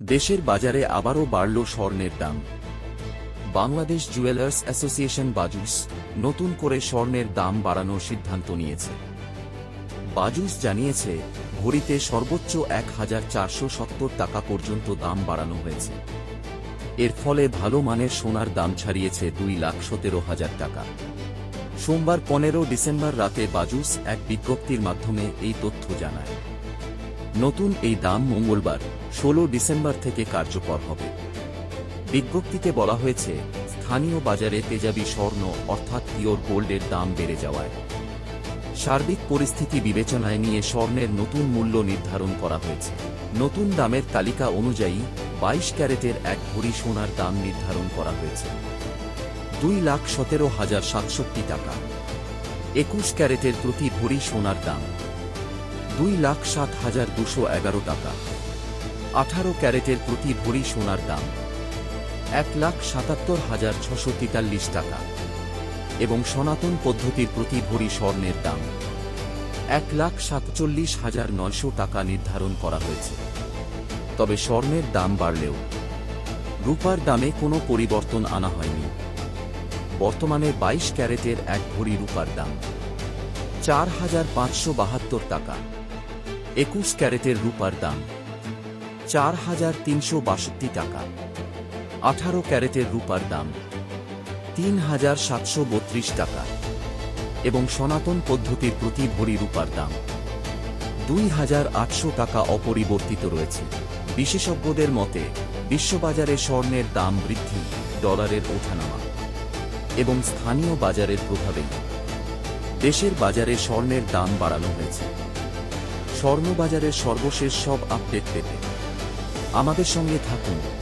দেশের বাজারে আবারও বাড়ল স্বর্ণের দাম। বাংলাদেশ জুয়েলার্স অ্যাসোসিয়েশন বাজুস নতুন করে স্বর্ণের দাম বাড়ানোর সিদ্ধান্ত নিয়েছে। বাজুস জানিয়েছে ভরিতে সর্বোচ্চ এক চারশো সত্তর টাকা পর্যন্ত দাম বাড়ানো হয়েছে। এর ফলে ভালো মানের সোনার দাম ছাড়িয়েছে দুই লাখ সতেরো হাজার টাকা। সোমবার পনেরো ডিসেম্বর রাতে বাজুস এক বিজ্ঞপ্তির মাধ্যমে এই তথ্য জানায়। নতুন এই দাম মঙ্গলবার, ষোলো ডিসেম্বর থেকে কার্যকর হবে। বিজ্ঞপ্তিতে বলা হয়েছে, স্থানীয় বাজারে তেজাবি স্বর্ণ অর্থাৎ পিওর গোল্ডের দাম বেড়ে যাওয়ায়। সার্বিক পরিস্থিতি বিবেচনায় নিয়ে স্বর্ণের নতুন মূল্য নির্ধারণ করা হয়েছে। নতুন দামের তালিকা অনুযায়ী, বাইশ ক্যারেটের এক ভরি সোনার দাম নির্ধারণ করা হয়েছে। দুই লাখ সতেরো হাজার সাতষট্টি টাকা। একুশ ক্যারেটের প্রতি ভরি সোনার দাম। দুই লাখ সাত হাজার দুশো এগারো টাকা। আঠারো ক্যারেটের প্রতি ভরি সোনার দাম। এক লাখ সাতাত্তর হাজার ছশো তেতাল্লিশ টাকা। এবং সনাতন পদ্ধতির প্রতি ভরি স্বর্ণের দাম। এক লাখ সাতচল্লিশ হাজার নয়শো টাকা নির্ধারণ করা হয়েছে। তবে স্বর্ণের দাম বাড়লেও রূপার দামে কোনো পরিবর্তন আনা হয়নি। বর্তমানে বাইশ ক্যারেটের এক ভরি রূপার দাম। চার হাজার পাঁচশো বাহাত্তর টাকা। একুশ ক্যারেটের রূপার দাম চার হাজার তিনশো বাষট্টি টাকা। আঠারো ক্যারেটের রূপার দাম তিন হাজার সাতশো বত্রিশ টাকা এবং সনাতন পদ্ধতির প্রতি ভরি রূপার দাম দুই হাজার আটশো টাকা অপরিবর্তিত রয়েছে। বিশেষজ্ঞদের মতে, বিশ্ববাজারে স্বর্ণের দাম বৃদ্ধি, ডলারের ওঠানামা এবং স্থানীয় বাজারের প্রভাবেই দেশের বাজারে স্বর্ণের দাম বাড়ানো হয়েছে। স্বর্ণবাজারের সর্বশেষ সব আপডেট পেতে আমাদের সঙ্গে থাকুন।